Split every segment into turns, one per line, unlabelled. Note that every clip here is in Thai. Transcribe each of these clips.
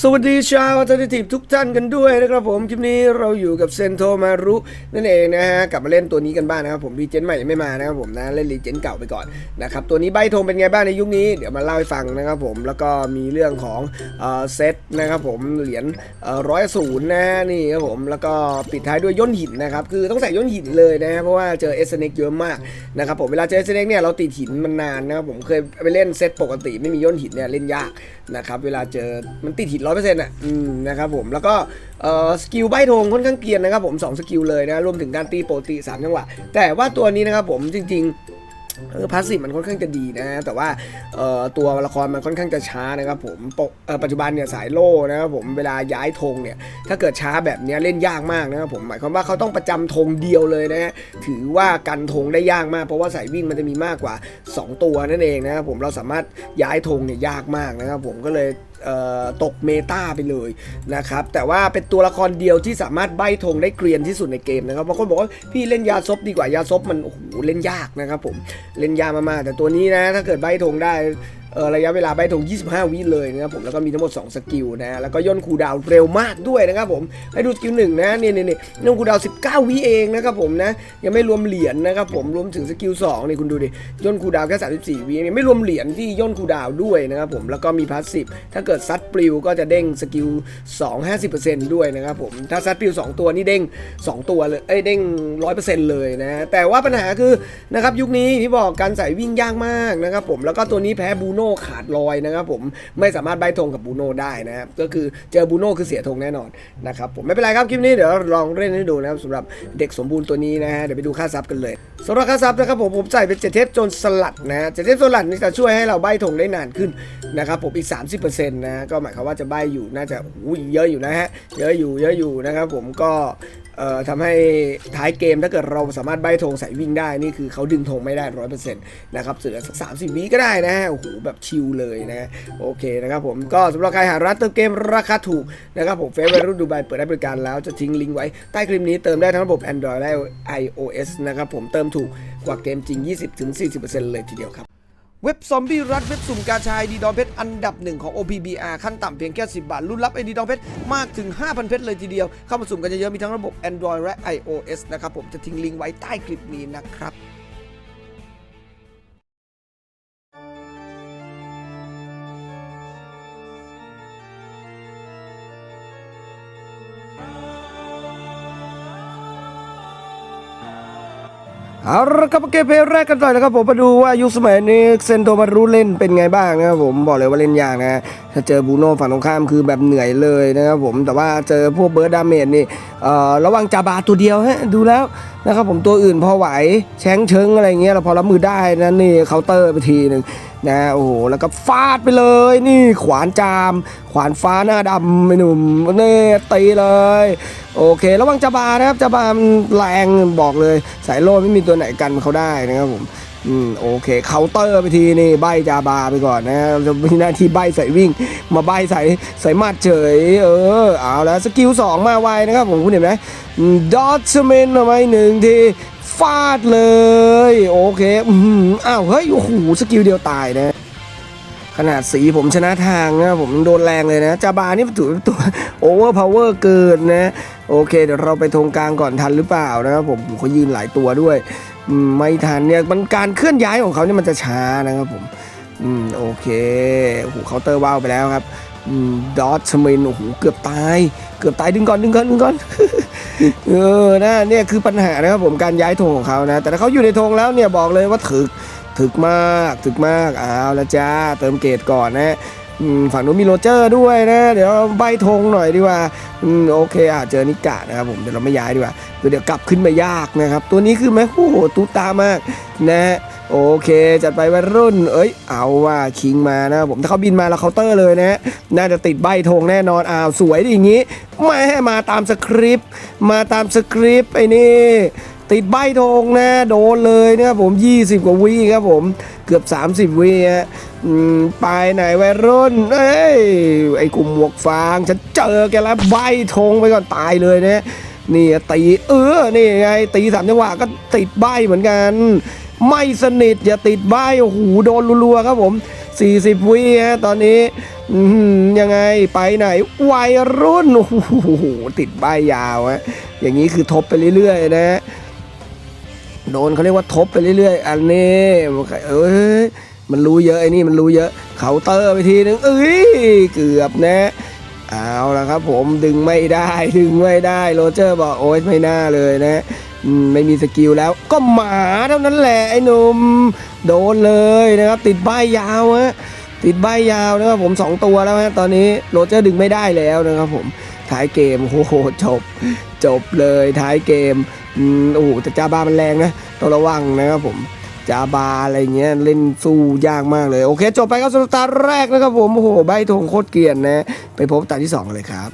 สวัสดีชาวอัลเทอร์เนทีฟทุกท่านกันด้วยนะครับผม คลิปนี้เราอยู่กับเซนโทมารุนั่นเองนะฮะ กลับมาเล่นตัวนี้กันบ้างนะครับผมรีเจนใหม่ยังไม่มานะครับผมนะ เล่นรีเจนเก่าไปก่อนนะครับ ตัวนี้ใบธงเป็นไงบ้างในยุคนี้ เดี๋ยวมาเล่าให้ฟังนะครับผม แล้วก็มีเรื่องของเซตนะครับผม เหรียญร้อยศูนย์นะนี่ครับผม แล้วก็ปิดท้ายด้วยย่นหินนะครับ คือต้องใส่ย่นหินเลยนะฮะเพราะว่าเจอเอสเน็กเยอะมากนะครับผม เวลาเจอเอสเน็กเนี่ยเราติดหินมันนานนะครับผม เคยไปเล่นเซตปกติไม่มีย่นหินเนี่ยเล่นยากนะครับ เวลาเจอมันติดหินร้อยเปอร์เซ็นต์อะอืมนะครับผมแล้วก็สกิลใบธงค่อนข้างเกียนนะครับผม2สกิลเลยนะรวมถึงการตีโปกติ3จังหวะ แต่ว่าตัวนี้นะครับผมจริงๆเออพาสซีฟมันค่อนข้างจะดีนะ แต่ว่าเอ่อตัวละครมันค่อนข้างจะช้านะครับผมปัจจุบันเนี่ยสายโล่นะครับผมเวลาย้ายธงเนี่ยถ้าเกิดช้าแบบนี้เล่นยากมากนะครับผมหมายความว่าเขาต้องประจำธงเดียวเลยนะถือว่ากันธงได้ยากมาก เพราะว่าสายวิ่งมันจะมีมากกว่า 2 ตัวนั่นเองนะครับผมเราสามารถย้ายธงเนี่ยยากมากนะครับผมก็เลย ตกเมตาไปเลยนะครับ แต่ว่าเป็นตัวละครเดียวที่สามารถใบธงได้เกรียนที่สุดในเกมนะครับบางคนบอกว่าพี่เล่นยาซบดีกว่ายาซบมันโอ้โหเล่นยากนะครับผมเล่นยากมากๆแต่ตัวนี้นะถ้าเกิดใบธงได้ ระยะเวลาใบธง25 วิเลยนะครับผมแล้วก็มีทั้งหมด 2 สกิลนะแล้วก็ย่นคูดาวเร็วมากด้วยนะครับผมให้ดูสกิลหนึ่งนะนี่นี่นี่ย่นคูดาว 19 วิเองนะครับผมนะยังไม่รวมเหรียญนะครับผมรวมถึงสกิล2นี่คุณดูดิย่นคูดาวแค่34วิเนี่ยไม่รวมเหรียญที่ย่นคูดาวด้วยนะครับผมแล้วก็มีพาสซีฟถ้าเกิดซัดปลิวก็จะเด้งสกิล2 50%ด้วยนะครับผมถ้าซัดปลิว 2 ตัวนี่เด้ง 2 ตัวเลยเอ้ยเด้ง 100%เลยนะแต่ว่าปัญหาคือนะครับยุคนี้ที่บอกการใส่วิ่งยากมากนะครับผมแล้วก็ตัวนี้แพ้บูโนโน่ขาดลอยนะครับผมไม่สามารถใบธงกับบูโน่ได้นะครับก็คือเจอบูโน่คือเสียธงแน่นอนนะครับผมไม่เป็นไรครับคลิปนี้เดี๋ยวลองเล่นให้ดูนะครับสำหรับเด็กสมบูรณ์ตัวนี้นะฮะเดี๋ยวไปดูค่าซับกันเลยสำหรับค่าซับนะครับผมผมใส่เป็นเจ็ดเทปโจนสลัดนะฮะเจ็ดเทปโจนสลัดนี่จะช่วยให้เราใบธงได้นานขึ้นนะครับผมอีก 30%นะก็หมายความว่าจะใบอยู่น่าจะอุ้ยเยอะอยู่นะฮะเยอะอยู่เยอะอยู่นะครับผมก็ เอ่อทำให้ท้ายเกมถ้าเกิดเราสามารถใบธงใส่วิ่งได้นี่คือเขาดึงธงไม่ได้ร้อยเปอร์เซ็นต์นะครับเสือสักสามสิบวิก็ได้นะฮะโอ้โหแบบชิลเลยนะโอเคนะครับผมก็สำหรับใครหาร้านเติมเกมราคาถูกนะครับผมเฟซบุ๊กดูไบเปิดให้บริการแล้วจะทิ้งลิงก์ไว้ใต้คลิปนี้เติมได้ทั้งระบบ Android และ iOS นะครับผมเติมถูกกว่าเกมจริง 20-40%เลยทีเดียวครับ เว็บซอมบี้รัดเว็บสุ่มกาชายดีดองเพชรอันดับหนึ่งของ OPBR ขั้นต่ำเพียงแค่ 10 บาทรุ่นรับไอดีดองเพชรมากถึง 5,000 เพชรเลยทีเดียว เข้ามาสุ่มกันเยอะๆมีทั้งระบบ Android และ iOS นะครับผมจะทิ้งลิงก์ไว้ใต้คลิปนี้นะครับ ครับเกมเพลย์แรกกันต่อยนะครับผมมาดูว่ายุคสมัยนี้เซนโตมารุเล่นเป็นไงบ้างนะครับผมบอกเลยว่าเล่นยากนะถ้าเจอบูโน่ฝั่งตรงข้ามคือแบบเหนื่อยเลยนะครับผมแต่ว่าเจอพวกเบิร์ดดาเมจนี่ระวังจาบาตัวเดียวฮะดูแล้วนะครับผมตัวอื่นพอไหวแช้งเชิงอะไรเงี้ยเราพอรับมือได้นะนี่เคาน์เตอร์ไปทีหนึ่งนะโอ้โหแล้วก็ฟาดไปเลย นี่ขวานจาม ขวานฟ้าหน้าดำไม่หนุ่มนี่ตีเลย โอเค ระวังจาบานะครับจาบานแรงบอกเลย สายโล่ไม่มีตัวไหนกันเขาได้นะครับผม อืมโอเคเคาน์เตอร์ไปทีนี่ใบจาบาไปก่อนนะเราจะมีหน้าที่ใบใส่วิ่ง มาใบใส่ใส่มาดเฉย เออเอาแล้วสกิลสองมาไวนะครับผมคุณเห็นไหมดอทเมนเอาไว้หนึ่งทีฟาดเลย โอเคอืมอ้าวเฮ้ยโอ้โหสกิลเดียวตายนะขนาดสีผมชนะทางนะผมโดนแรงเลยนะ จาบานี่ถือตัวโอเวอร์พาวเวอร์เกินนะ โอเค เดี๋ยวเราไปธงกลางก่อนทันหรือเปล่านะครับผมเขายืนหลายตัวด้วย ไม่ทันเนี่ยมันการเคลื่อนย้ายของเขาเนี่ยมันจะช้านะครับผมอืมโอเคโอ้โหเคาน์เตอร์ว้าวไปแล้วครับดอทชมินโอ้โหเกือบตาย เกือบตายดึงก่อนดึงก่อนดึงก่อนเออนะเนี่ยคือปัญหานะครับผมการย้ายธงของเขานะ แต่ถ้าเขาอยู่ในธงแล้วเนี่ยบอกเลยว่าถึกถึกมากถึกมากเอาวละจ้าเติมเกรดก่อนนะ ฝั่งนู้นมีโรเจอร์ด้วยนะ เดี๋ยวใบธงหน่อยดีกว่าอโอเคอะเจอนิกะนะครับผมเดี๋ยวเราไม่ย้ายดีกว่าเดี๋ยวกลับขึ้นมายากนะครับ ตัวนี้คือแม่โอ้โหตุ๊ตามากนะโอเค จัดไปวัยรุ่น เอ้ย เอาว่าคิงมานะครับผมถ้าเขาบินมาแล้วเคาน์เตอร์เลยนะ น่าจะติดใบธงแน่นอนอ้าวสวยดิอย่างงี้ไม่ให้มาตามสคริปต์มาตามสคริปต์ไอ้นี่ ติดใบธงนะ โดนเลยนะครับผม 20 กว่าวิครับผม เกือบ 30วิฮะไปไหนวัยรุ่น เอ้ย ไอ้กลุ่มหมวกฟาง ฉันเจอแกแล้วใบธงไปก่อนตายเลยนะ
นี่ตีเออ นี่ไง ตีสามจังหวะก็ติดใบเหมือนกัน ไม่สนิทอย่าติดใบโอ้โหโดนรัวๆครับผม 40วิฮะตอนนี้ยังไงไปไหนวัยรุ่นโอ้โหติดใบยาวฮะอย่างนี้คือทบไปเรื่อยๆนะ โดนเขาเรียกว่าทบไปเรื่อย ๆ อันนี้เอ้ยมันรู้เยอะไอ้นี่มันรู้เยอะเคาน์เตอร์ไปทีนึงเอ้ยเกือบนะเอาละครับผมดึงไม่ได้ดึงไม่ได้โรเจอร์บอกโอ๊ยไม่น่าเลยนะไม่มีสกิลแล้วก็หมาเท่านั้นแหละไอ้หนุ่มโดนเลยนะครับ ติดใบยาวฮะติดใบยาวนะครับผมสองตัวแล้วฮะตอนนี้โรเจอร์ดึงไม่ได้แล้วนะครับผมท้ายเกมโอ้โหจบ จบเลยท้ายเกม อืมโอ้โหแต่จาบามันแรงนะต้องระวังนะครับผมจาบาอะไรเงี้ยเล่นสู้ยากมากเลย โอเค จบไปครับสำหรับตาแรกนะครับผมโอ้โหใบธงโคตรเกรียนนะ ไปพบตาที่สองเลยครับ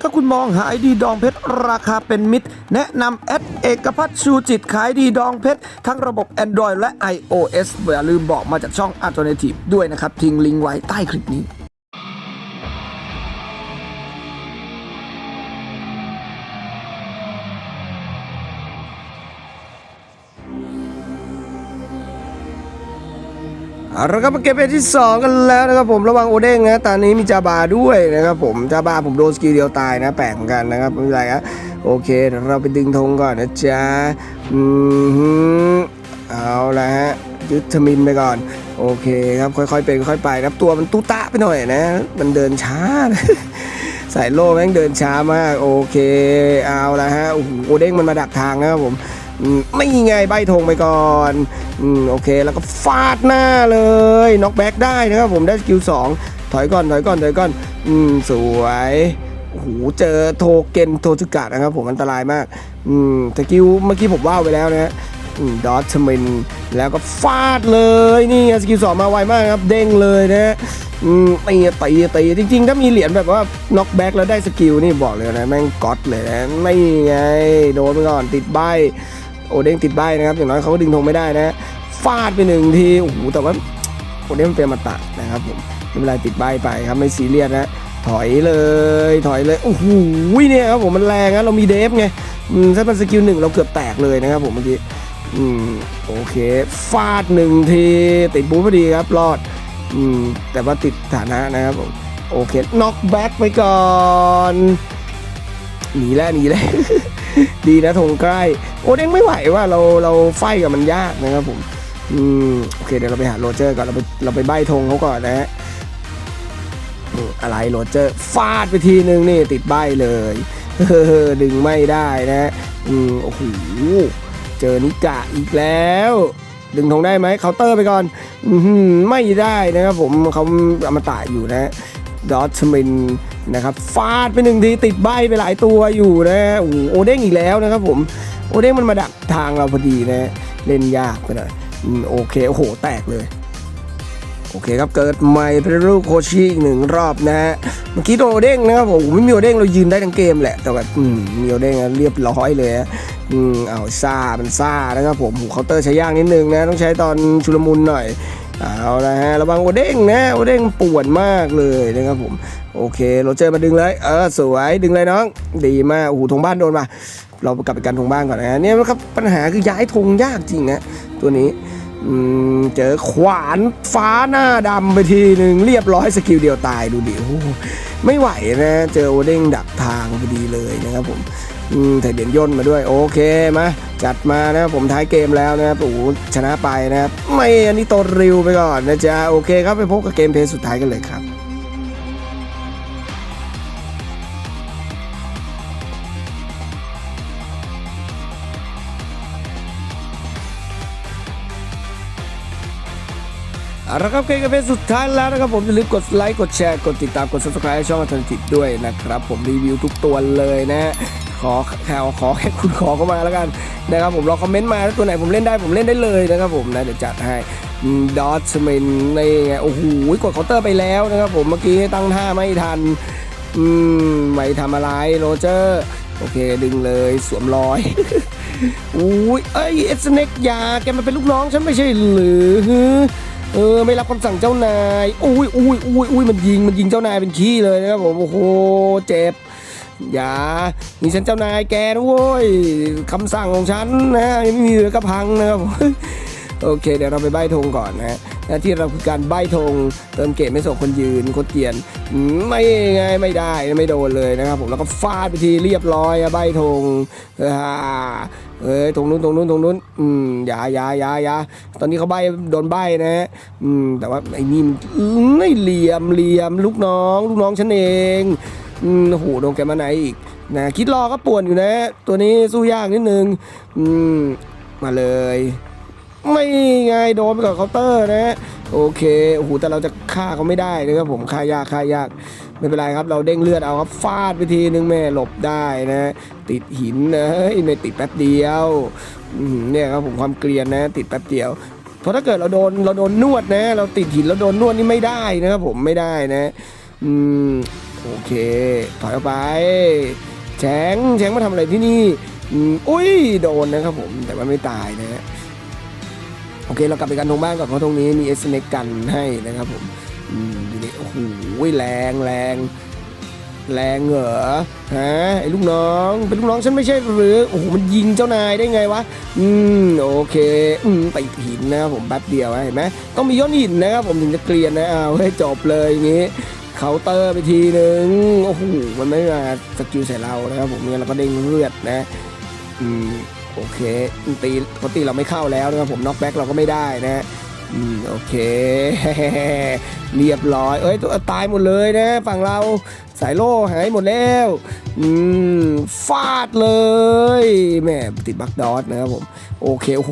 ถ้าคุณมองหาไอดีดองเพชรราคาเป็นมิตร แนะนำแอดเอกพัฒชูจิตขายดีดองเพชร ทั้งระบบ Android และ iOS อย่าลืมบอกมาจากช่อง Alternative ด้วยนะครับ ทิ้งลิงก์ไว้ใต้คลิปนี้ เอาละครับเก็บเพจที่ 2 กันแล้วนะครับผมระวังโอเด้งนะตอนนี้มีจาบาด้วยนะครับผมจาบาผมโดนสกิลเดียวตายนะแปลกเหมือนกันนะครับไม่เป็นไรครับโอเคเราไปดึงธงก่อนนะจ๊ะอืมเอาละฮะยึดทมินไปก่อน โอเคครับค่อยๆเป็นค่อยๆไปครับตัวมันตุ้ตะไปหน่อยนะ มันเดินช้านะสายโล่แม่งเดินช้ามาก โอเค เอาละฮะโอ้โหโอเด้งมันมาดักทางนะครับผม ไม่ไงใบธงไปก่อนอโอเคแล้วก็ฟาดหน้าเลยน็อกแบ็กได้นะครับผมได้สกิลสองถอยก่อนถอยก่อนถอยก่อนอืมสวยโอ้โหเจอโทเกนโทจุกะนะครับผมอันตรายมากอืมสกิลเมื่อกี้ผมว่าไปแล้วนะฮะดอทชมินแล้วก็ฟาดเลยนี่สกิลสองมาไวมากครับเด้งเลยนะฮะตีตีตีจริง ๆ ถ้ามีเหรียญแบบว่าน็อกแบ็กแล้วได้สกิลนี่บอกเลยนะ แม่งก๊อตเลยนะไม่ไง โดนไปก่อนติดใบ โอเด้งติดใบนะครับ อย่างน้อยเขาก็ดึงธงไม่ได้นะฟาดไปหนึ่งทีโอ้โหแต่ว่าโอเด้งเป็นอมตะนะครับผมไม่เป็นไรติดใบไปครับไม่ซีเรียสนะถอยเลยถอยเลยโอ้โหเนี่ยครับผมมันแรงนะเรามีเดฟไงถ้าเป็นสกิลหนึ่งเราเกือบแตกเลยนะครับผมเมื่อกี้อืมโอเคฟาดหนึ่งทีติดบูพอดีครับรอดอืมแต่ว่าติดฐานะนะครับผมโอเคน็อกแบ็กไปก่อนหนีแล้วหนีแล้ว ดีนะธงใกล้ โอเด้งไม่ไหวว่าเราเราไฟกับมันยากนะครับผมอืมโอเคเดี๋ยวเราไปหาโรเจอร์ก่อนเราไปเราไปใบธงเขาก่อนนะฮะอะไรโรเจอร์ฟาดไปทีนึงนี่ติดใบเลยเออดึงไม่ได้นะ อืมโอ้โหเจอนิกะอีกแล้ว ดึงธงได้ไหมเคาน์เตอร์ไปก่อนอืไม่ได้นะครับผมเขาอมตะอยู่นะดอทมิน นะครับฟาดไปหนึ่งทีติดใบไปหลายตัวอยู่นะโอ้โอเด้งอีกแล้วนะครับผมโอเด้งมันมาดักทางเราพอดีนะเล่นยากไปหน่อยโอเคโอ้โหแตกเลยโอเคครับเกิดใหม่เป็นรูปโคชิอีกหนึ่งรอบนะฮะเมื่อกี้โดนโอเด้งนะครับผมไม่มีโอเด้งเรายืนได้ทั้งเกมแหละแต่แบบมีโอเด้งเรียบร้อยเลยอืมเอาซ่ามันซ่านะครับผมเคาน์เตอร์ใช้ยากนิดนึงนะต้องใช้ตอนชุลมุนหน่อย เอาละฮะระวังโอเด้งนะโอเด้งป่วนมากเลยนะครับผม โอเคโรเจอร์มาดึงเลยเออสวยดึงเลยน้อง ดีมากโอ้โหธงบ้านโดนมาเรากลับไปกันธงบ้านก่อนนะเนี่ยนะครับปัญหาคือย้ายธงยากจริงนะตัวนี้เจอขวานฟ้าหน้าดำไปทีหนึ่งเรียบร้อยสกิลเดียวตายดูดิโอ้ไม่ไหวนะ เจอโอเด้งดักทางพอดีเลยนะครับผม อืมแต่เด่นย่นมาด้วยโอเคมาจัดมานะผมท้ายเกมแล้วนะครับโอ้ชนะไปนะครับไม่อันนี้โตริวไปก่อนนะจ๊ะโอเคครับไปพบกับเกมเพลย์สุดท้ายกันเลยครับเอาละครับเกมกันเป็นสุดท้ายแล้วนะครับผมอย่าลืมกดไลค์กดแชร์กดติดตามกด subscribe ช่องอัลเทอร์นทีฟด้วยนะครับผมรีวิวทุกตัวเลยนะ ขอแค่ขอแค่คุณขอเข้ามาแล้วกันนะครับผมรอคอมเมนต์มาถ้าตัวไหนผมเล่นได้ผมเล่นได้เลยนะครับผมนะเดี๋ยวจัดให้ดอทเมนนี่ไงโอ้โหกดเคาน์เตอร์ไปแล้วนะครับผมเมื่อกี้ตั้งท่าไม่ทันอืมไม่ทำอะไรโรเจอร์โอเคดึงเลยสวมรอยอุ้ยเอ้ยเอสเน็กยาแกมาเป็นลูกน้องฉันไม่ใช่หรือเออไม่รับคำสั่งเจ้านายอุ้ยอุ้ยอุ้ยอุ้ยมันยิงมันยิงเจ้านายเป็นขี้เลยนะครับผมโอ้โหเจ็บ อย่านี่ฉันเจ้านายแกนะโว้ยคำสั่งของฉันนะยังไม่มีเหลือกระพังนะครับโอเค เดี๋ยวเราไปใบธงก่อนนะฮะหน้าที่เราคือการใบธงเติมเกมไม่ส่งคนยืนคตรเกียนไม่ไงไม่ได้ไม่โดนเลยนะครับผมแล้วก็ฟาดไปทีเรียบร้อยใบธงเอ้ยตรงนู้นตรงนู้นตรงนู้นอืมอย่าอย่าอย่าอย่าตอนนี้เขาใบโดนใบนะฮะอืมแต่ว่าไอ้นี่มันไม่เหลี่ยมเหลี่ยมลูกน้อง ลูกน้องฉันเอง อืมโอ้โหโดนแกมาไหนอีกนะคิดรอก็ป่วนอยู่นะ ตัวนี้สู้ยากนิดนึงอืมมาเลย ไม่ไงโดนไปกับเคาน์เตอร์นะฮะโอเคโอ้โหแต่เราจะฆ่าเขาไม่ได้นะครับผมฆ่ายากฆ่ายากไม่เป็นไรครับ เราเด้งเลือดเอาครับฟาดไปทีนึงแม่หลบได้นะ ติดหินนะเฮ้ไม่ติดแป๊บเดียวเนี่ยครับผมความเกลียนนะ ติดแป๊บเดียวเพราะถ้าเกิดเราโดนเราโดนนวดนะ เราติดหินเราโดนนวดนี่ไม่ได้นะครับผมไม่ได้นะ อืม โอเค ถอยออกไปแฉงแฉงมาทำอะไรที่นี่อุ้ยโดนนะครับผมแต่ว่าไม่ตายนะฮะโอเคเรากลับไปกันตรงบ้านก่อนเพราะตรงนี้มีเอสเนกกันให้นะครับผมอืมดูดิโอ้โหแรงแรงแรงเหรอฮะไอ้ลูกน้อง เป็นลูกน้องฉันไม่ใช่หรือโอ้โหมันยิงเจ้านายได้ไงวะอืมโอเคอืมไปหินนะครับผมแป๊บเดียวเห็นไหมต้องมีย้อนหินนะครับผมถึงจะเกลียนนะเอาให้จบเลยอย่างงี้ เคาน์เตอร์ไปทีหนึ่งโอ้โหมันไม่มาสกิลใส่เรานะครับผมเนี่ยเราก็เด้งเลือดนะอืมโอเคตีปกติเราไม่เข้าแล้วนะครับผมน็อกแบ็กเราก็ไม่ได้นะอืมโอเค เรียบร้อยเอ้ยตัวตายหมดเลยนะฝั่งเราสายโล่หายหมดแล้วอืมฟาดเลยแม่ติดบักดอสนะครับผมโอเคโอ้โ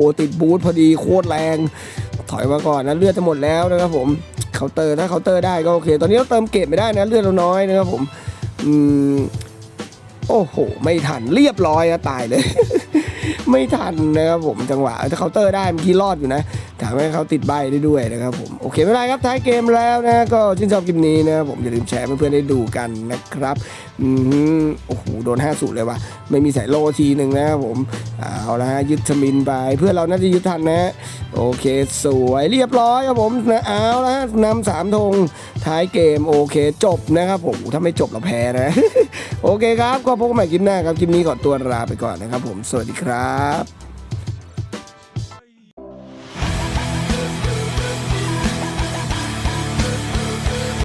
หติดบูทพอดีโคตรแรง ถอยมาก่อนนะเลือดจะหมดแล้วนะครับผม เคาน์เตอร์ถ้าเคาน์เตอร์ได้ก็โอเค ตอนนี้เราเติมเก็บไม่ได้นะเลือดเราน้อยนะครับผมอืมโอ้โห ไม่ทันเรียบร้อยนะตายเลย ไม่ทันนะครับผมจังหวะถ้าเคาน์เตอร์ได้เมื่อกี้รอดอยู่นะ ถามให้เขาติดใบได้ด้วยนะครับผมโอเคไม่เป็นไรครับท้ายเกมแล้วนะก็ชื่นชอบคลิปนี้นะผมอย่าลืมแชร์เพื่อนๆได้ดูกันนะครับอืมโอ้โหโดน5สูตรเลยว่ะไม่มีสายโลทีหนึ่งนะครับผมเอาละฮะยึดชมินไปเพื่อนเราน่าจะยึดทันนะโอเคสวยเรียบร้อยครับผมนะเอาละฮะนำสามธงท้ายเกมโอเคจบนะครับผมถ้าไม่จบเราแพ้นะโอเคครับก็พบกันใหม่คลิปหน้าครับคลิปนี้ขอตัวลาไปก่อนนะครับผมสวัสดีครับ